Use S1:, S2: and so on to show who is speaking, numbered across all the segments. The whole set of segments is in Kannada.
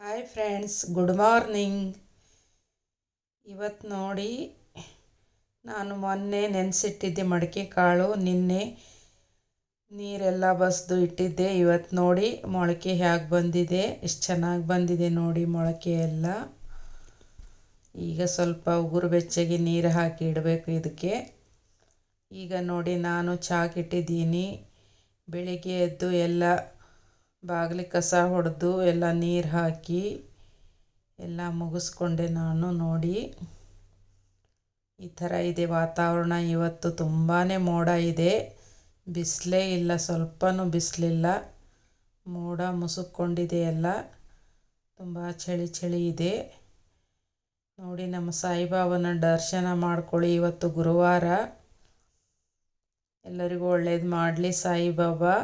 S1: ಹಾಯ್ ಫ್ರೆಂಡ್ಸ್ ಗುಡ್ ಮಾರ್ನಿಂಗ್ ಇವತ್ತು ನೋಡಿ ನಾನು ಮೊನ್ನೆ ನೆನೆಸಿಟ್ಟಿದ್ದೆ ಮಡಿಕೆ ಕಾಳು, ನಿನ್ನೆ ನೀರೆಲ್ಲ ಬಸ್ದು ಇಟ್ಟಿದ್ದೆ. ಇವತ್ತು ನೋಡಿ ಮೊಳಕೆ ಹೇಗೆ ಬಂದಿದೆ, ಎಷ್ಟು ಚೆನ್ನಾಗಿ ಬಂದಿದೆ ನೋಡಿ ಮೊಳಕೆ ಎಲ್ಲ. ಈಗ ಸ್ವಲ್ಪ ಉಗುರು ಬೆಚ್ಚಗೆ ನೀರು ಹಾಕಿ ಇಡಬೇಕು ಇದಕ್ಕೆ ಈಗ ನೋಡಿ ನಾನು ಚಾಕಿಟ್ಟಿದ್ದೀನಿ ಬೆಳಿಗ್ಗೆ ಎದ್ದು ಎಲ್ಲ ಬಾಗಿಲು ಕಸ ಹೊಡೆದು ಎಲ್ಲ ನೀರು ಹಾಕಿ ಎಲ್ಲ ಮುಗಿಸ್ಕೊಂಡೆ ನಾನು ನೋಡಿ. ಈ ಥರ ಇದೆ ವಾತಾವರಣ. ಇವತ್ತು ತುಂಬಾ ಮೋಡ ಇದೆ. ಬಿಸಿಲೇ ಇಲ್ಲ, ಸ್ವಲ್ಪನೂ ಬಿಸಿಲಿಲ್ಲ. ಮೋಡ ಮುಸುಕ್ಕೊಂಡಿದೆ ಎಲ್ಲ. ತುಂಬ ಚಳಿ ಚಳಿ ಇದೆ. ನೋಡಿ ನಮ್ಮ ಸಾಯಿಬಾಬನ ದರ್ಶನ ಮಾಡ್ಕೊಳ್ಳಿ ಇವತ್ತು ಗುರುವಾರ. ಎಲ್ಲರಿಗೂ ಒಳ್ಳೇದು ಮಾಡಲಿ ಸಾಯಿಬಾಬಾ.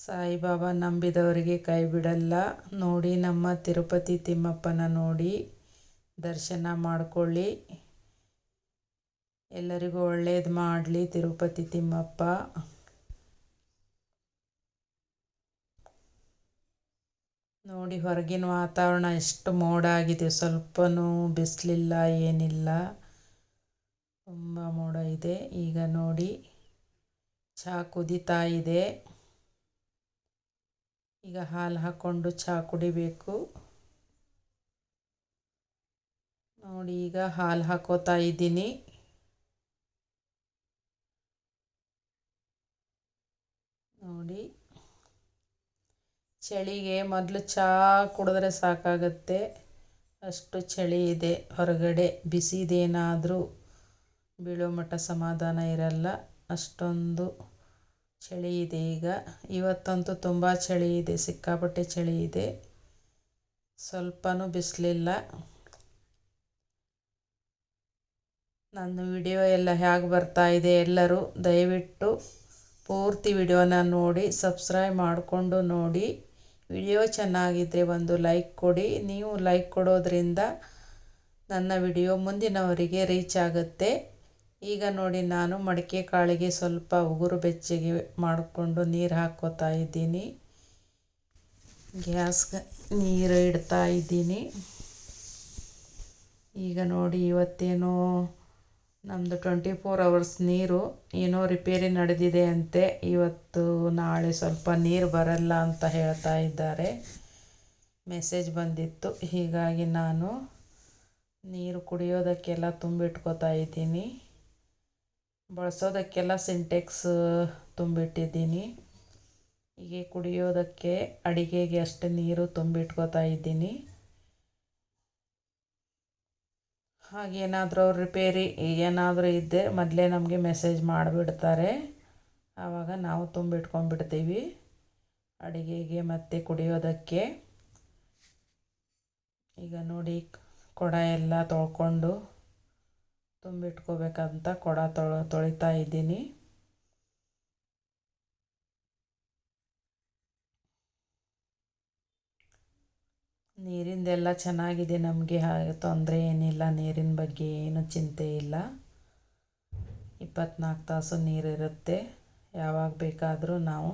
S1: ಸಾಯಿಬಾಬಾ ನಂಬಿದವರಿಗೆ ಕೈ ಬಿಡಲ್ಲ ನೋಡಿ, ನಮ್ಮ ತಿರುಪತಿ ತಿಮ್ಮಪ್ಪನ ನೋಡಿ, ದರ್ಶನ ಮಾಡಿಕೊಳ್ಳಿ. ಎಲ್ಲರಿಗೂ ಒಳ್ಳೇದು ಮಾಡಲಿ ತಿರುಪತಿ ತಿಮ್ಮಪ್ಪ. ನೋಡಿ, ಹೊರಗಿನ ವಾತಾವರಣ ಎಷ್ಟು ಮೋಡ ಆಗಿದೆ ಸ್ವಲ್ಪನೂ ಬಿಸಿಲಿಲ್ಲ, ಏನಿಲ್ಲ. ತುಂಬ ಮೋಡ ಇದೆ. ಈಗ ನೋಡಿ ಚಹಾ ಕುದೀತಾ ಇದೆ. ಈಗ ಹಾಲು ಹಾಕ್ಕೊಂಡು ಚಹಾ ಕುಡಿಬೇಕು. ನೋಡಿ, ಈಗ ಹಾಲು ಹಾಕೋತಾ ಇದ್ದೀನಿ. ನೋಡಿ, ಚಳಿಗೆ ಮೊದಲು ಚಹಾ ಕುಡಿದ್ರೆ ಸಾಕಾಗತ್ತೆ. ಅಷ್ಟು ಚಳಿ ಇದೆ, ಹೊರಗಡೆ ಬಿಸಿದೇನಾದರೂ ಬೀಳೋ ಮಟ್ಟ ಸಮಾಧಾನ ಇರಲ್ಲ. ಅಷ್ಟೊಂದು ಚಳಿ ಇದೆ ಈಗ. ಇವತ್ತಂತೂ ತುಂಬ ಚಳಿ ಇದೆ, ಸಿಕ್ಕಾಪಟ್ಟೆ ಚಳಿ ಇದೆ. ಸ್ವಲ್ಪನೂ ಬಿಸಿಲಿಲ್ಲ. ನನ್ನ ವಿಡಿಯೋ ಎಲ್ಲ ಹೇಗೆ ಬರ್ತಾ ಇದೆ ಎಲ್ಲರೂ ದಯವಿಟ್ಟು ಪೂರ್ತಿ ವಿಡಿಯೋನ ನೋಡಿ, ಸಬ್ಸ್ಕ್ರೈಬ್ ಮಾಡಿಕೊಂಡು ನೋಡಿ. ವಿಡಿಯೋ ಚೆನ್ನಾಗಿದ್ದರೆ ಒಂದು ಲೈಕ್ ಕೊಡಿ. ನೀವು ಲೈಕ್ ಕೊಡೋದ್ರಿಂದ ನನ್ನ ವಿಡಿಯೋ ಮುಂದಿನವರಿಗೆ ರೀಚ್ ಆಗುತ್ತೆ. ಈಗ ನೋಡಿ ನಾನು ಮಡಿಕೆ ಕಾಳಿಗೆ ಸ್ವಲ್ಪ ಉಗುರು ಬೆಚ್ಚಗೆ ಮಾಡಿಕೊಂಡು ನೀರು ಹಾಕ್ಕೋತಾ ಇದ್ದೀನಿ. ಗ್ಯಾಸ್ಗೆ ನೀರು ಇಡ್ತಾ ಇದ್ದೀನಿ. ಈಗ ನೋಡಿ ಇವತ್ತೇನೋ ನಮ್ಮದು ಟ್ವೆಂಟಿ ಫೋರ್ ಅವರ್ಸ್ ನೀರು ಏನೋ ರಿಪೇರಿ ನಡೆದಿದೆ ಅಂತೆ. ಇವತ್ತು ನಾಳೆ ಸ್ವಲ್ಪ ನೀರು ಬರಲ್ಲ ಅಂತ ಹೇಳ್ತಾ ಇದ್ದಾರೆ. ಮೆಸೇಜ್ ಬಂದಿತ್ತು. ಹೀಗಾಗಿ ನಾನು ನೀರು ಕುಡಿಯೋದಕ್ಕೆಲ್ಲ ತುಂಬಿಟ್ಕೋತಾ ಇದ್ದೀನಿ. ಬಳಸೋದಕ್ಕೆಲ್ಲ ಸಿಂಟೆಕ್ಸ್ ತುಂಬಿಟ್ಟಿದ್ದೀನಿ. ಹೀಗೆ ಕುಡಿಯೋದಕ್ಕೆ ಅಡಿಗೆಗೆ ಅಷ್ಟು ನೀರು ತುಂಬಿಟ್ಕೋತಾ ಇದ್ದೀನಿ. ಹಾಗೇನಾದರೂ ರಿಪೇರಿ ಏನಾದರೂ ಇದ್ದರೆ ಮೊದಲೇ ನಮಗೆ ಮೆಸೇಜ್ ಮಾಡಿಬಿಡ್ತಾರೆ. ಆವಾಗ ನಾವು ತುಂಬಿಟ್ಕೊಂಡ್ಬಿಡ್ತೀವಿ ಅಡಿಗೆಗೆ ಮತ್ತೆ ಕುಡಿಯೋದಕ್ಕೆ. ಈಗ ನೋಡಿ, ಕೊಡ ಎಲ್ಲ ತೊಳ್ಕೊಂಡು ತುಂಬಿಟ್ಕೋಬೇಕಂತ ಕೊಡ ತೊಳ, ತೊಳಿತಾ ಇದ್ದೀನಿ. ನೀರಿಂದೆಲ್ಲ ಚೆನ್ನಾಗಿದೆ ನಮಗೆ, ಹಾಗೆ ತೊಂದರೆ ಏನಿಲ್ಲ, ನೀರಿನ ಬಗ್ಗೆ ಏನು ಚಿಂತೆ ಇಲ್ಲ. ಇಪ್ಪತ್ನಾಲ್ಕು ತಾಸು ನೀರಿರುತ್ತೆ, ಯಾವಾಗ ಬೇಕಾದರೂ ನಾವು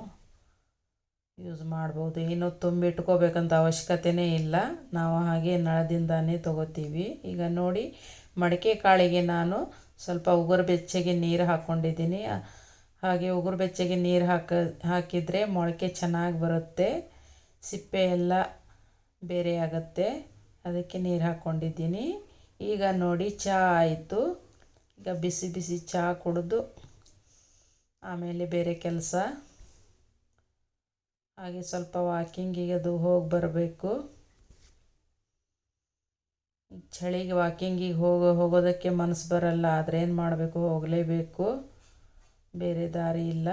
S1: ಯೂಸ್ ಮಾಡ್ಬೋದು. ಏನು ತುಂಬಿಟ್ಕೋಬೇಕಂತ ಅವಶ್ಯಕತೆಯೇ ಇಲ್ಲ. ನಾವು ಹಾಗೆ ನಳದಿಂದಾನೇ ತೊಗೋತೀವಿ. ಈಗ ನೋಡಿ ಮಡಿಕೆ ಕಾಳಿಗೆ ನಾನು ಸ್ವಲ್ಪ ಉಗುರು ಬೆಚ್ಚಗೆ ನೀರು ಹಾಕ್ಕೊಂಡಿದ್ದೀನಿ ಹಾಗೆ ಉಗುರು ಬೆಚ್ಚಗೆ ನೀರು ಹಾಕ, ಹಾಕಿದರೆ ಮೊಳಕೆ ಚೆನ್ನಾಗಿ ಬರುತ್ತೆ. ಸಿಪ್ಪೆ ಎಲ್ಲ ಬೇರೆ ಆಗುತ್ತೆ. ಅದಕ್ಕೆ ನೀರು ಹಾಕ್ಕೊಂಡಿದ್ದೀನಿ ಈಗ ನೋಡಿ ಚಹಾ ಆಯಿತು. ಈಗ ಬಿಸಿ ಬಿಸಿ ಚಹಾ ಕುಡಿದು ಆಮೇಲೆ ಬೇರೆ ಕೆಲಸ. ಹಾಗೆ ಸ್ವಲ್ಪ ವಾಕಿಂಗಿಗೆ ಅದು ಹೋಗಿ ಬರಬೇಕು. ಚಳಿಗೆ ವಾಕಿಂಗಿಗೆ ಹೋಗೋ, ಹೋಗೋದಕ್ಕೆ ಮನಸ್ಸು ಬರಲ್ಲ, ಆದರೆ ಏನು ಮಾಡಬೇಕು? ಹೋಗಲೇಬೇಕು. ಬೇರೆ ದಾರಿ ಇಲ್ಲ.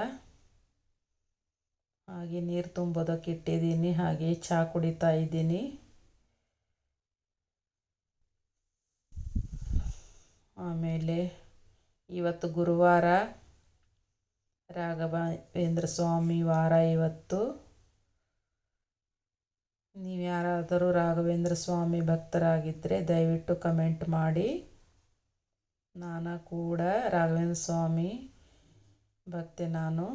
S1: ಹಾಗೆ ನೀರು ತುಂಬೋದಕ್ಕೆ ಇಟ್ಟಿದ್ದೀನಿ. ಹಾಗೆ ಚಹಾ ಕುಡಿತಾ ಇದ್ದೀನಿ. ಆಮೇಲೆ ಇವತ್ತು ಗುರುವಾರ ರಾಘವೇಂದ್ರ ಸ್ವಾಮಿ ವಾರ ಇವತ್ತು. ನೀವು ಯಾರಾದರೂ ರಾಘವೇಂದ್ರ ಸ್ವಾಮಿ ಭಕ್ತರಾಗಿದ್ದರೆ ದಯವಿಟ್ಟು ಕಮೆಂಟ್ ಮಾಡಿ. ನಾನು ಕೂಡ ರಾಘವೇಂದ್ರ ಸ್ವಾಮಿ ಭಕ್ತೆ ನಾನು.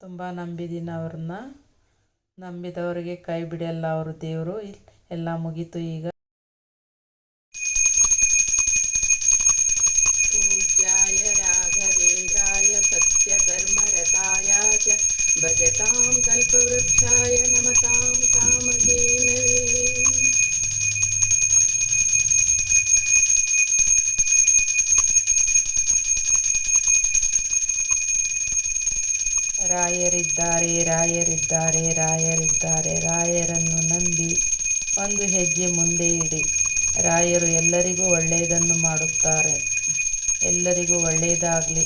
S1: ತುಂಬ ನಂಬಿದ್ದೀನಿ ಅವ್ರನ್ನ. ನಂಬಿದವರಿಗೆ ಕೈ ಬಿಡಲ್ಲ ಅವರು ದೇವರು. ಎಲ್ಲ ಮುಗೀತು ಈಗ. ರಾಯರಿದ್ದಾರೆ ರಾಯರಿದ್ದಾರೆ ರಾಯರಿದ್ದಾರೆ. ರಾಯರನ್ನು ನಂಬಿ ಒಂದು ಹೆಜ್ಜೆ ಮುಂದೆ ಇಡಿ. ರಾಯರು ಎಲ್ಲರಿಗೂ ಒಳ್ಳೆಯದನ್ನು ಮಾಡುತ್ತಾರೆ. ಎಲ್ಲರಿಗೂ ಒಳ್ಳೆಯದಾಗಲಿ.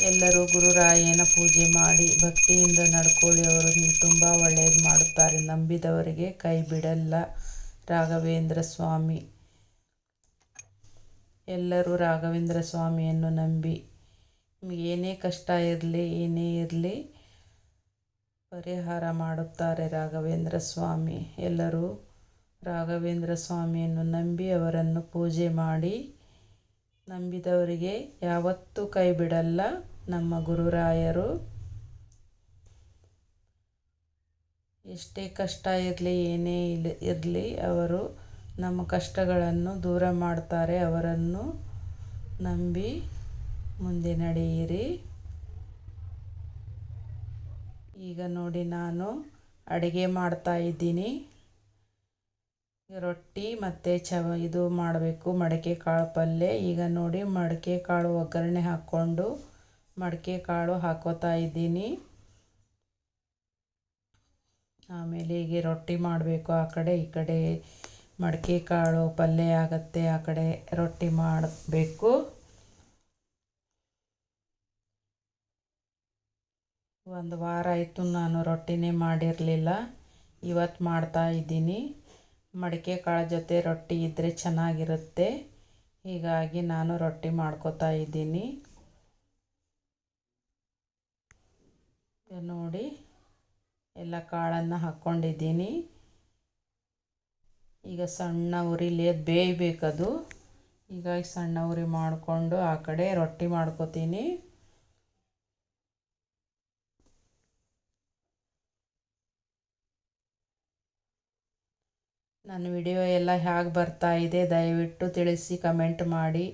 S1: ಎಲ್ಲರೂ ಗುರುರಾಯನ ಪೂಜೆ ಮಾಡಿ ಭಕ್ತಿಯಿಂದ ನಡ್ಕೊಳ್ಳಿ. ಅವರು ತುಂಬ ಒಳ್ಳೆಯದು ಮಾಡುತ್ತಾರೆ. ನಂಬಿದವರಿಗೆ ಕೈ ಬಿಡಲ್ಲ. ರಾಘವೇಂದ್ರ ಸ್ವಾಮಿ. ಎಲ್ಲರೂ ರಾಘವೇಂದ್ರ ಸ್ವಾಮಿಯನ್ನು ನಂಬಿ ಏನೇ ಕಷ್ಟ ಇರಲಿ, ಏನೇ ಇರಲಿ, ಪರಿಹಾರ ಮಾಡುತ್ತಾರೆ ರಾಘವೇಂದ್ರ ಸ್ವಾಮಿ. ಎಲ್ಲರೂ ರಾಘವೇಂದ್ರ ಸ್ವಾಮಿಯನ್ನು ನಂಬಿ ಅವರನ್ನು ಪೂಜೆ ಮಾಡಿ ನಂಬಿದವರಿಗೆ ಯಾವತ್ತೂ ಕೈ ಬಿಡಲ್ಲ. ನಮ್ಮ ಗುರುರಾಯರು ಎಷ್ಟೇ ಕಷ್ಟ ಇರಲಿ, ಏನೇ ಇರಲಿ, ಅವರು ನಮ್ಮ ಕಷ್ಟಗಳನ್ನು ದೂರ ಮಾಡ್ತಾರೆ. ಅವರನ್ನು ನಂಬಿ ಮುಂದೆ ನಡೆಯಿರಿ. ಈಗ ನೋಡಿ ನಾನು ಅಡುಗೆ ಮಾಡ್ತಾ ಇದ್ದೀನಿ. ರೊಟ್ಟಿ ಮತ್ತು ಚವ ಇದು ಮಾಡಬೇಕು. ಮಡಕೆ ಕಾಳು ಪಲ್ಯ. ಈಗ ನೋಡಿ ಮಡಕೆ ಕಾಳು ಒಗ್ಗರಣೆ ಹಾಕ್ಕೊಂಡು ಮಡಕೆ ಕಾಳು ಹಾಕೋತಾ ಇದ್ದೀನಿ. ಆಮೇಲೆ ಹೀಗೆ ರೊಟ್ಟಿ ಮಾಡಬೇಕು. ಆ ಕಡೆ ಈ ಕಡೆ ಮಡಕೆ ಕಾಳು ಪಲ್ಯ ಆಗುತ್ತೆ. ಆ ಕಡೆ ರೊಟ್ಟಿ ಮಾಡಬೇಕು. ಒಂದು ವಾರ ಆಯಿತು ನಾನು ರೊಟ್ಟಿನೇ ಮಾಡಿರಲಿಲ್ಲ. ಇವತ್ತು ಮಾಡ್ತಾ ಇದ್ದೀನಿ. ಮಡಿಕೆ ಕಾಳು ಜೊತೆ ರೊಟ್ಟಿ ಇದ್ದರೆ ಚೆನ್ನಾಗಿರುತ್ತೆ. ಹೀಗಾಗಿ ನಾನು ರೊಟ್ಟಿ ಮಾಡ್ಕೋತಾ ಇದ್ದೀನಿ. ನೋಡಿ, ಎಲ್ಲ ಕಾಳನ್ನು ಹಾಕ್ಕೊಂಡಿದ್ದೀನಿ ಈಗ ಸಣ್ಣ ಉರಿಲಿ ಬೇಯಬೇಕದು. ಹೀಗಾಗಿ ಸಣ್ಣ ಉರಿ ಮಾಡಿಕೊಂಡು ಆ ಕಡೆ ರೊಟ್ಟಿ ಮಾಡ್ಕೋತೀನಿ. ನನ್ನ ವಿಡಿಯೋ ಎಲ್ಲ ಹೇಗೆ ಬರ್ತಾ ಇದೆ ದಯವಿಟ್ಟು ತಿಳಿಸಿ ಕಮೆಂಟ್ ಮಾಡಿ.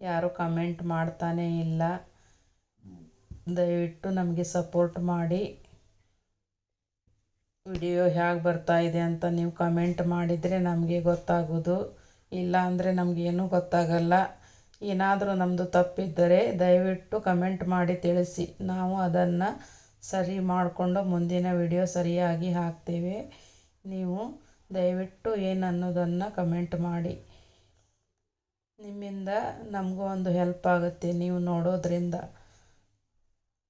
S1: ಯಾರೂ ಕಮೆಂಟ್ ಮಾಡ್ತಾನೇ ಇಲ್ಲ. ದಯವಿಟ್ಟು ನಮಗೆ ಸಪೋರ್ಟ್ ಮಾಡಿ. ವಿಡಿಯೋ ಹೇಗೆ ಬರ್ತಾ ಇದೆ ಅಂತ ನೀವು ಕಮೆಂಟ್ ಮಾಡಿದರೆ ನಮಗೆ ಗೊತ್ತಾಗೋದು. ಇಲ್ಲ ಅಂದರೆ ನಮಗೇನೂ ಗೊತ್ತಾಗಲ್ಲ. ಏನಾದರೂ ನಮ್ಮದು ತಪ್ಪಿದ್ದರೆ ದಯವಿಟ್ಟು ಕಮೆಂಟ್ ಮಾಡಿ ತಿಳಿಸಿ. ನಾವು ಅದನ್ನು ಸರಿ ಮಾಡಿಕೊಂಡು ಮುಂದಿನ ವಿಡಿಯೋ ಸರಿಯಾಗಿ ಹಾಕ್ತೇವೆ. ನೀವು ದಯವಿಟ್ಟು ಏನು ಅನ್ನೋದನ್ನು ಕಮೆಂಟ್ ಮಾಡಿ. ನಿಮ್ಮಿಂದ ನಮಗೂ ಒಂದು ಹೆಲ್ಪ್ ಆಗುತ್ತೆ ನೀವು ನೋಡೋದ್ರಿಂದ.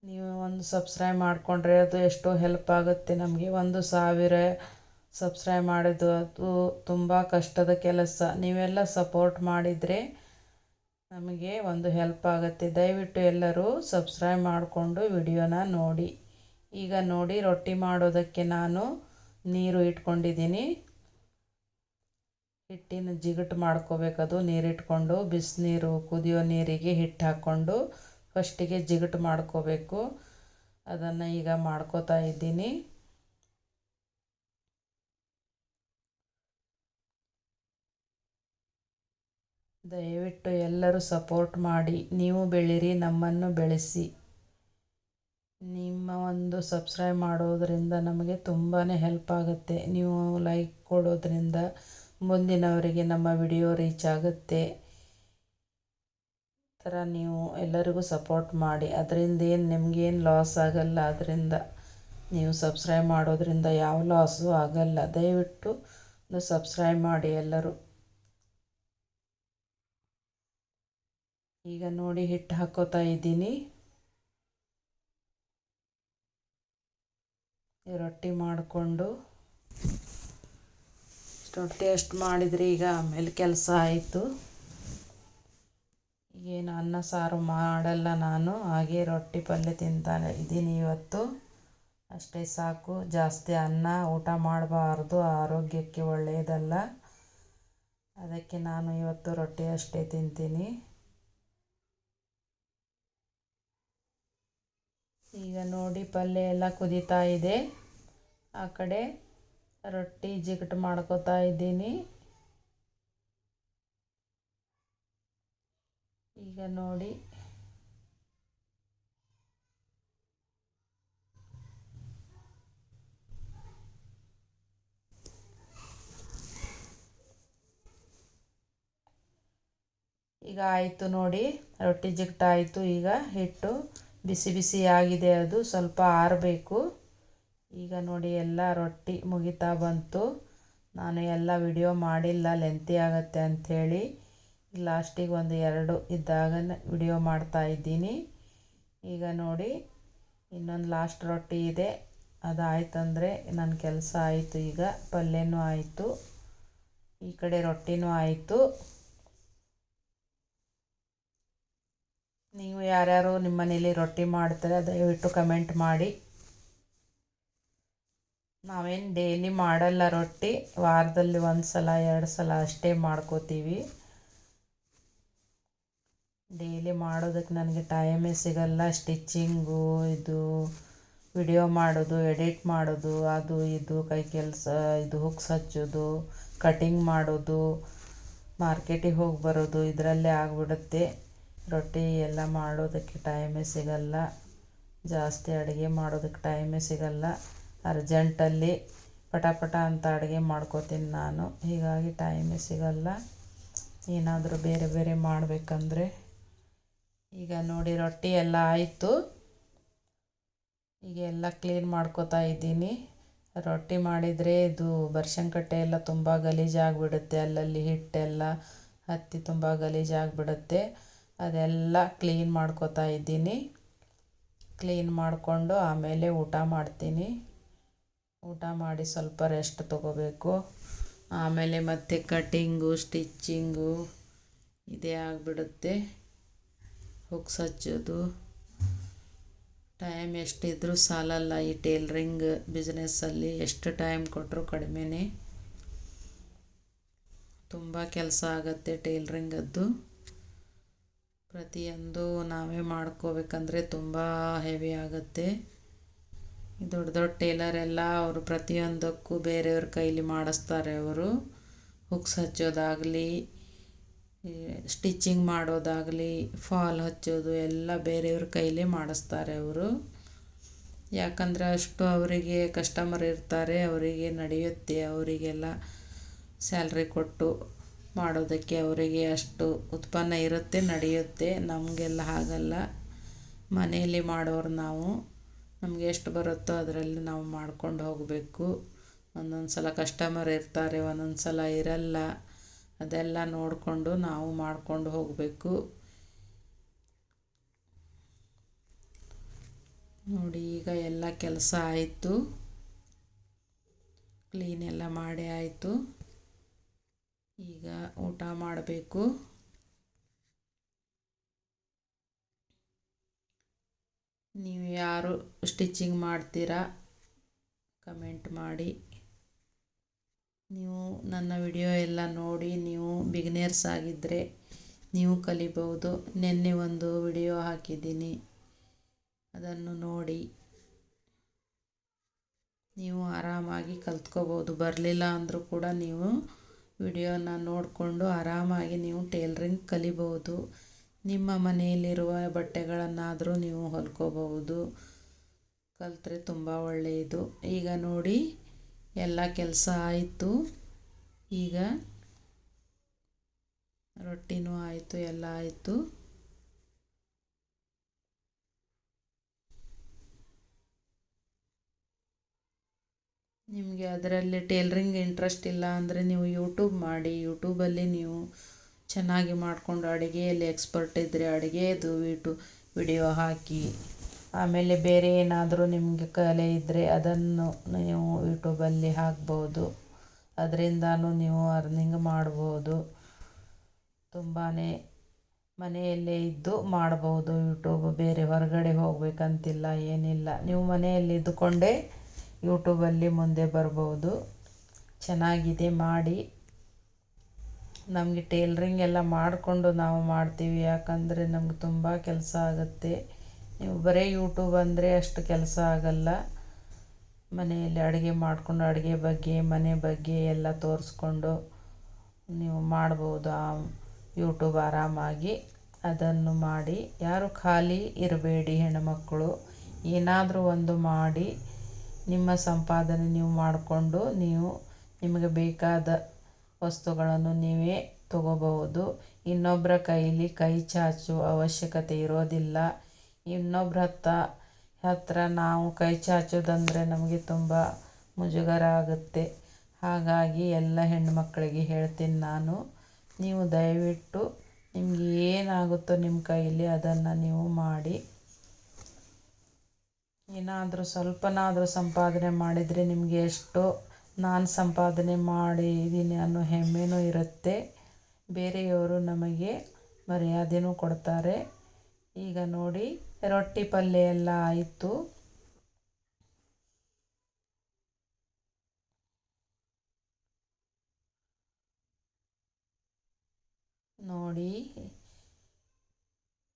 S1: ನೀವು ಒಂದು ಸಬ್ಸ್ಕ್ರೈಬ್ ಮಾಡಿಕೊಂಡ್ರೆ ಅದು ಎಷ್ಟೋ ಹೆಲ್ಪ್ ಆಗುತ್ತೆ ನಮಗೆ. ಒಂದು ಸಾವಿರ ಸಬ್ಸ್ಕ್ರೈಬ್ ಮಾಡಿದ್ದು ಅದು ತುಂಬ ಕಷ್ಟದ ಕೆಲಸ. ನೀವೆಲ್ಲ ಸಪೋರ್ಟ್ ಮಾಡಿದರೆ ನಮಗೆ ಒಂದು ಹೆಲ್ಪ್ ಆಗುತ್ತೆ. ದಯವಿಟ್ಟು ಎಲ್ಲರೂ ಸಬ್ಸ್ಕ್ರೈಬ್ ಮಾಡಿಕೊಂಡು ವಿಡಿಯೋನ ನೋಡಿ. ಈಗ ನೋಡಿ ರೊಟ್ಟಿ ಮಾಡೋದಕ್ಕೆ ನಾನು ನೀರು ಇಟ್ಕೊಂಡಿದ್ದೀನಿ. ಹಿಟ್ಟಿನ ಜಿಗುಟು ಮಾಡ್ಕೋಬೇಕದು. ನೀರಿಟ್ಕೊಂಡು ಬಿಸಿನೀರು, ಕುದಿಯೋ ನೀರಿಗೆ ಹಿಟ್ಟು ಹಾಕ್ಕೊಂಡು ಫಸ್ಟಿಗೆ ಜಿಗಟು ಮಾಡ್ಕೋಬೇಕು. ಅದನ್ನು ಈಗ ಮಾಡ್ಕೋತಾ ಇದ್ದೀನಿ. ದಯವಿಟ್ಟು ಎಲ್ಲರೂ ಸಪೋರ್ಟ್ ಮಾಡಿ. ನೀವು ಬೆಳೀರಿ, ನಮ್ಮನ್ನು ಬೆಳೆಸಿ. ನಿಮ್ಮ ಒಂದು ಸಬ್ಸ್ಕ್ರೈಬ್ ಮಾಡೋದರಿಂದ ನಮಗೆ ತುಂಬಾ ಹೆಲ್ಪ್ ಆಗುತ್ತೆ. ನೀವು ಲೈಕ್ ಕೊಡೋದರಿಂದ ಮುಂದಿನವರಿಗೆ ನಮ್ಮ ವಿಡಿಯೋ ರೀಚ್ ಆಗುತ್ತೆ. ಥರ ನೀವು ಎಲ್ಲರಿಗೂ ಸಪೋರ್ಟ್ ಮಾಡಿ. ಅದರಿಂದ ಏನು ನಿಮಗೇನು ಲಾಸ್ ಆಗಲ್ಲ. ಅದರಿಂದ ನೀವು ಸಬ್ಸ್ಕ್ರೈಬ್ ಮಾಡೋದರಿಂದ ಯಾವ ಲಾಸು ಆಗಲ್ಲ. ದಯವಿಟ್ಟು ಸಬ್ಸ್ಕ್ರೈಬ್ ಮಾಡಿ ಎಲ್ಲರೂ. ಈಗ ನೋಡಿ ಹಿಟ್ಟು ಹಾಕೋತಾ ಇದ್ದೀನಿ. ರೊಟ್ಟಿ ಮಾಡಿಕೊಂಡು ರೊಟ್ಟಿ ಅಷ್ಟು ಮಾಡಿದರೆ ಈಗ ಆಮೇಲೆ ಕೆಲಸ ಆಯಿತು. ಏನು ಅನ್ನ ಸಾರು ಮಾಡಲ್ಲ ನಾನು, ಹಾಗೆ ರೊಟ್ಟಿ ಪಲ್ಯ ತಿಂತಾನೆ ಇದ್ದೀನಿ ಇವತ್ತು. ಅಷ್ಟೇ ಸಾಕು, ಜಾಸ್ತಿ ಅನ್ನ ಊಟ ಮಾಡಬಾರ್ದು, ಆರೋಗ್ಯಕ್ಕೆ ಒಳ್ಳೆಯದಲ್ಲ ಅದಕ್ಕೆ ನಾನು ಇವತ್ತು ರೊಟ್ಟಿ ಅಷ್ಟೇ ತಿಂತೀನಿ. ಈಗ ನೋಡಿ ಪಲ್ಯ ಎಲ್ಲ ಕುದೀತಾ ಇದೆ. ಆ ಕಡೆ ರೊಟ್ಟಿ ಜಿಗಟ್ ಮಾಡ್ಕೋತಾ ಇದ್ದೀನಿ. ಈಗ ನೋಡಿ. ಈಗ ಆಯಿತು ನೋಡಿ. ರೊಟ್ಟಿ ಜಿಗ್ಟಾಯಿತು. ಈಗ ಹಿಟ್ಟು ಬಿಸಿ ಬಿಸಿ ಆಗಿದೆ ಅದು, ಸ್ವಲ್ಪ ಆರಬೇಕು. ಈಗ ನೋಡಿ ಎಲ್ಲ ರೊಟ್ಟಿ ಮುಗಿತಾ ಬಂತು. ನಾನು ಎಲ್ಲ ವಿಡಿಯೋ ಮಾಡಿಲ್ಲ, ಲೆಂತಿ ಆಗುತ್ತೆ ಅಂಥೇಳಿ. ಲಾಸ್ಟಿಗೆ ಒಂದು ಎರಡು ಇದ್ದಾಗ ವಿಡಿಯೋ ಮಾಡ್ತಾ ಇದ್ದೀನಿ. ಈಗ ನೋಡಿ, ಇನ್ನೊಂದು ಲಾಸ್ಟ್ ರೊಟ್ಟಿ ಇದೆ. ಅದಾಯ್ತಂದರೆ ನನ್ನ ಕೆಲಸ ಆಯಿತು ಈಗ, ಪಲ್ಯನೂ ಆಯಿತು. ಈ ಕಡೆ ರೊಟ್ಟಿನೂ ಆಯಿತು. ನೀವು ಯಾರ್ಯಾರು ನಿಮ್ಮ ಮನೇಲಿ ರೊಟ್ಟಿ ಮಾಡ್ತಾರೆ, ದಯವಿಟ್ಟು ಕಮೆಂಟ್ ಮಾಡಿ. ನಾವೇನು ಡೈಲಿ ಮಾಡಲ್ಲ ರೊಟ್ಟಿ, ವಾರದಲ್ಲಿ ಒಂದು ಸಲ, ಎರಡು ಸಲ ಅಷ್ಟೇ ಮಾಡ್ಕೋತೀವಿ. ಡೈಲಿ ಮಾಡೋದಕ್ಕೆ ನನಗೆ ಟೈಮೇ ಸಿಗಲ್ಲ ಸ್ಟಿಚ್ಚಿಂಗು ಇದು ವಿಡಿಯೋ ಮಾಡೋದು ಎಡಿಟ್ ಮಾಡೋದು, ಅದು ಇದು, ಕೈ ಕೆಲಸ, ಇದು ಹುಕ್ಸ್ ಹಚ್ಚೋದು ಕಟಿಂಗ್ ಮಾಡೋದು ಮಾರ್ಕೆಟಿಗೆ ಹೋಗಿ ಬರೋದು, ಇದರಲ್ಲೇ ಆಗಿಬಿಡುತ್ತೆ. ರೊಟ್ಟಿ ಎಲ್ಲ ಮಾಡೋದಕ್ಕೆ ಟೈಮೇ ಸಿಗಲ್ಲ. ಜಾಸ್ತಿ ಅಡುಗೆ ಮಾಡೋದಕ್ಕೆ ಟೈಮೇ ಸಿಗಲ್ಲ. ಅರ್ಜೆಂಟಲ್ಲಿ ಪಟ ಪಟ ಅಂತ ಅಡುಗೆ ಮಾಡ್ಕೋತೀನಿ ನಾನು. ಹೀಗಾಗಿ ಟೈಮೇ ಸಿಗಲ್ಲ. ಏನಾದರೂ ಬೇರೆ ಬೇರೆ ಮಾಡಬೇಕಂದ್ರೆ. ಈಗ ನೋಡಿ ರೊಟ್ಟಿ ಎಲ್ಲ ಆಯಿತು. ಈಗ ಎಲ್ಲ ಕ್ಲೀನ್ ಮಾಡ್ಕೋತಾ ಇದ್ದೀನಿ. ರೊಟ್ಟಿ ಮಾಡಿದರೆ ಇದು ಬರ್ಶಂಕಟ್ಟೆ ಎಲ್ಲ ತುಂಬ ಗಲೀಜಾಗಿಬಿಡುತ್ತೆ. ಅಲ್ಲಲ್ಲಿ ಹಿಟ್ಟೆಲ್ಲ ಹತ್ತಿ ತುಂಬ ಗಲೀಜಾಗಿಬಿಡುತ್ತೆ. ಅದೆಲ್ಲ ಕ್ಲೀನ್ ಮಾಡ್ಕೋತಾ ಇದ್ದೀನಿ. ಕ್ಲೀನ್ ಮಾಡಿಕೊಂಡು ಆಮೇಲೆ ಊಟ ಮಾಡ್ತೀನಿ. ಊಟ ಮಾಡಿ ಸ್ವಲ್ಪ ರೆಸ್ಟ್ ತೊಗೋಬೇಕು. ಆಮೇಲೆ ಮತ್ತೆ ಕಟಿಂಗು, ಸ್ಟಿಚ್ಚಿಂಗು ಇದೇ ಆಗಿಬಿಡುತ್ತೆ. ಹುಕ್ಸ್ ಹಚ್ಚೋದು ಟೈಮ್ ಎಷ್ಟಿದ್ರೂ ಸಾಲಲ್ಲ ಈ ಟೇಲ್ರಿಂಗ್ ಬಿಸ್ನೆಸ್ಸಲ್ಲಿ. ಎಷ್ಟು ಟೈಮ್ ಕೊಟ್ಟರು ಕಡಿಮೆನೇ. ತುಂಬ ಕೆಲಸ ಆಗುತ್ತೆ ಟೇಲ್ರಿಂಗದ್ದು. ಪ್ರತಿಯೊಂದು ನಾವೇ ಮಾಡ್ಕೋಬೇಕಂದ್ರೆ ತುಂಬ ಹೆವಿ ಆಗುತ್ತೆ. ದೊಡ್ಡ ದೊಡ್ಡ ಟೇಲರ್ ಎಲ್ಲ ಅವರು ಪ್ರತಿಯೊಂದಕ್ಕೂ ಬೇರೆಯವ್ರ ಕೈಲಿ ಮಾಡಿಸ್ತಾರೆ ಅವರು. ಹುಕ್ಸ್ ಹಚ್ಚೋದಾಗಲಿ ಸ್ಟಿಚಿಂಗ್ ಮಾಡೋದಾಗಲಿ ಫಾಲ್ ಹಚ್ಚೋದು ಎಲ್ಲ ಬೇರೆಯವ್ರ ಕೈಲೇ ಮಾಡಿಸ್ತಾರೆ ಅವರು. ಯಾಕಂದರೆ ಅಷ್ಟು ಅವರಿಗೆ ಕಸ್ಟಮರ್ ಇರ್ತಾರೆ, ಅವರಿಗೆ ನಡೆಯುತ್ತೆ, ಅವರಿಗೆಲ್ಲ ಸ್ಯಾಲ್ರಿ ಕೊಟ್ಟು ಮಾಡೋದಕ್ಕೆ ಅವರಿಗೆ ಅಷ್ಟು ಉತ್ಪನ್ನ ಇರುತ್ತೆ, ನಡೆಯುತ್ತೆ. ನಮಗೆಲ್ಲ ಹಾಗಲ್ಲ. ಮನೆಯಲ್ಲಿ ಮಾಡೋರು ನಾವು. ನಮಗೆ ಎಷ್ಟು ಬರುತ್ತೋ ಅದರಲ್ಲಿ ನಾವು ಮಾಡ್ಕೊಂಡು ಹೋಗಬೇಕು. ಒಂದೊಂದು ಸಲ ಕಸ್ಟಮರ್ ಇರ್ತಾರೆ, ಒಂದೊಂದು ಸಲ ಇರಲ್ಲ. ಅದೆಲ್ಲ ನೋಡಿಕೊಂಡು ನಾವು ಮಾಡಿಕೊಂಡು ಹೋಗಬೇಕು. ನೋಡಿ, ಈಗ ಎಲ್ಲ ಕೆಲಸ ಆಯಿತು. ಕ್ಲೀನ್ ಎಲ್ಲ ಮಾಡಿ ಆಯಿತು. ಈಗ ಊಟ ಮಾಡಬೇಕು. ನೀವು ಯಾರು ಸ್ಟಿಚಿಂಗ್ ಮಾಡ್ತೀರಾ? ಕಮೆಂಟ್ ಮಾಡಿ. ನೀವು ನನ್ನ ವಿಡಿಯೋ ಎಲ್ಲ ನೋಡಿ, ನೀವು ಬಿಗಿನೇರ್ಸ್ ಆಗಿದ್ದರೆ ನೀವು ಕಲಿಬಹುದು. ನಿನ್ನೆ ಒಂದು ವಿಡಿಯೋ ಹಾಕಿದ್ದೀನಿ. ಅದನ್ನು ನೋಡಿ. ನೀವು ಆರಾಮಾಗಿ ಕಲ್ತ್ಕೋಬೋದು ಬರಲಿಲ್ಲ ಅಂದರೂ ಕೂಡ ನೀವು ವಿಡಿಯೋನ ನೋಡಿಕೊಂಡು ಆರಾಮಾಗಿ ನೀವು ಟೇಲ್ರಿಂಗ್ ಕಲಿಬೋದು ನಿಮ್ಮ ಮನೆಯಲ್ಲಿರುವ ಬಟ್ಟೆಗಳನ್ನಾದರೂ ನೀವು ಹೊಲ್ಕೋಬಹುದು. ಕಲಿತ್ರೆ ತುಂಬ ಒಳ್ಳೆಯದು. ಈಗ ನೋಡಿ, ಎಲ್ಲ ಕೆಲಸ ಆಯಿತು. ಈಗ ರೊಟ್ಟಿನೂ ಆಯಿತು, ಎಲ್ಲ ಆಯಿತು. ನಿಮಗೆ ಅದರಲ್ಲಿ ಟೇಲ್ರಿಂಗ್ ಇಂಟ್ರೆಸ್ಟ್ ಇಲ್ಲ ಅಂದರೆ ನೀವು ಯೂಟ್ಯೂಬ್ ಮಾಡಿ ಯೂಟ್ಯೂಬಲ್ಲಿ ನೀವು ಚೆನ್ನಾಗಿ ಮಾಡಿಕೊಂಡು ಅಡುಗೆಯಲ್ಲಿ ಎಕ್ಸ್ಪರ್ಟ್ ಇದ್ದರೆ ಅಡುಗೆದು ವಿಟು ವಿಡಿಯೋ ಹಾಕಿ, ಆಮೇಲೆ ಬೇರೆ ಏನಾದರೂ ನಿಮಗೆ ಕಲೆ ಇದ್ದರೆ ಅದನ್ನು ನೀವು ಯೂಟ್ಯೂಬಲ್ಲಿ ಹಾಕ್ಬೋದು. ಅದರಿಂದನೂ ನೀವು ಅರ್ನಿಂಗ್ ಮಾಡ್ಬೋದು. ತುಂಬಾ ಮನೆಯಲ್ಲೇ ಇದ್ದು ಮಾಡ್ಬೋದು ಯೂಟ್ಯೂಬ್ ಬೇರೆ ಹೊರಗಡೆ ಹೋಗಬೇಕಂತಿಲ್ಲ, ಏನಿಲ್ಲ. ನೀವು ಮನೆಯಲ್ಲಿ ಇದ್ದುಕೊಂಡೇ ಯೂಟ್ಯೂಬಲ್ಲಿ ಮುಂದೆ ಬರ್ಬೋದು. ಚೆನ್ನಾಗಿದೆ ಮಾಡಿ. ನಮಗೆ ಟೇಲ್ರಿಂಗ್ ಎಲ್ಲ ಮಾಡಿಕೊಂಡು ನಾವು ಮಾಡ್ತೀವಿ. ಯಾಕಂದರೆ ನಮ್ಗೆ ತುಂಬ ಕೆಲಸ ಆಗುತ್ತೆ. ನೀವು ಬರೀ ಯೂಟ್ಯೂಬ್ ಅಂದರೆ ಅಷ್ಟು ಕೆಲಸ ಆಗಲ್ಲ. ಮನೆಯಲ್ಲಿ ಅಡುಗೆ ಮಾಡಿಕೊಂಡು, ಅಡುಗೆ ಬಗ್ಗೆ, ಮನೆ ಬಗ್ಗೆ ಎಲ್ಲ ತೋರಿಸ್ಕೊಂಡು ನೀವು ಮಾಡ್ಬೋದು ಆ ಯೂಟ್ಯೂಬ್ ಆರಾಮಾಗಿ. ಅದನ್ನು ಮಾಡಿ. ಯಾರು ಖಾಲಿ ಇರಬೇಡಿ ಹೆಣ್ಮಕ್ಕಳು ಏನಾದರೂ ಒಂದು ಮಾಡಿ. ನಿಮ್ಮ ಸಂಪಾದನೆ ನೀವು ಮಾಡಿಕೊಂಡು ನೀವು ನಿಮಗೆ ಬೇಕಾದ ವಸ್ತುಗಳನ್ನು ನೀವೇ ತಗೋಬಹುದು. ಇನ್ನೊಬ್ಬರ ಕೈಲಿ ಕೈ ಚಾಚುವ ಅವಶ್ಯಕತೆ ಇರೋದಿಲ್ಲ. ಇನ್ನೊಬ್ಬರ ಹತ್ತ ಹತ್ತಿರ ನಾವು ಕೈ ಚಾಚೋದಂದರೆ ನಮಗೆ ತುಂಬ ಮುಜುಗರ ಆಗುತ್ತೆ. ಹಾಗಾಗಿ ಎಲ್ಲ ಹೆಣ್ಣುಮಕ್ಕಳಿಗೆ ಹೇಳ್ತೀನಿ ನಾನು, ನೀವು ದಯವಿಟ್ಟು ನಿಮಗೆ ಏನಾಗುತ್ತೋ ನಿಮ್ಮ ಕೈಯಲ್ಲಿ ಅದನ್ನು ನೀವು ಮಾಡಿ. ಏನಾದರೂ ಸ್ವಲ್ಪನಾದರೂ ಸಂಪಾದನೆ ಮಾಡಿದರೆ ನಿಮಗೆ ಎಷ್ಟೋ ನಾನು ಸಂಪಾದನೆ ಮಾಡಿದ್ದೀನಿ ಅನ್ನೋ ಹೆಮ್ಮೆಯೂ ಇರುತ್ತೆ. ಬೇರೆಯವರು ನಮಗೆ ಮರ್ಯಾದೆನೂ ಕೊಡ್ತಾರೆ. ಈಗ ನೋಡಿ, ರೊಟ್ಟಿ ಪಲ್ಯ ಎಲ್ಲ ಆಯಿತು. ನೋಡಿ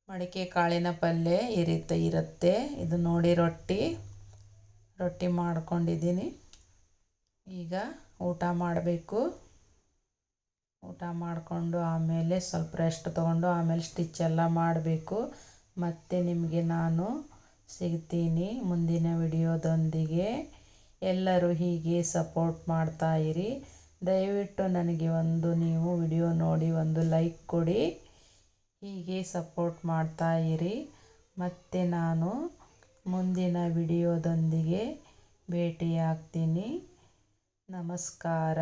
S1: ಮಡಿಕೆ ಕಾಳಿನ ಪಲ್ಯ ಈ ರೀತಿ ಇರುತ್ತೆ. ಇದು ನೋಡಿ ರೊಟ್ಟಿ. ರೊಟ್ಟಿ ಮಾಡ್ಕೊಂಡಿದ್ದೀನಿ. ಈಗ ಊಟ ಮಾಡಬೇಕು. ಊಟ ಮಾಡಿಕೊಂಡು ಆಮೇಲೆ ಸ್ವಲ್ಪ ರೆಸ್ಟ್ ತೊಗೊಂಡು ಆಮೇಲೆ ಸ್ಟಿಚ್ ಎಲ್ಲ ಮಾಡಬೇಕು. ಮತ್ತು ನಿಮಗೆ ನಾನು ಸಿಗ್ತೀನಿ ಮುಂದಿನ ವಿಡಿಯೋದೊಂದಿಗೆ. ಎಲ್ಲರೂ ಹೀಗೆ ಸಪೋರ್ಟ್ ಮಾಡ್ತಾಯಿರಿ ದಯವಿಟ್ಟು ನನಗೆ ಒಂದು ನೀವು ವಿಡಿಯೋ ನೋಡಿ ಒಂದು ಲೈಕ್ ಕೊಡಿ. ಹೀಗೆ ಸಪೋರ್ಟ್ ಮಾಡ್ತಾ ಇರಿ. ಮತ್ತು ನಾನು ಮುಂದಿನ ವಿಡಿಯೋದೊಂದಿಗೆ ಭೇಟಿಯಾಗ್ತೀನಿ. ನಮಸ್ಕಾರ.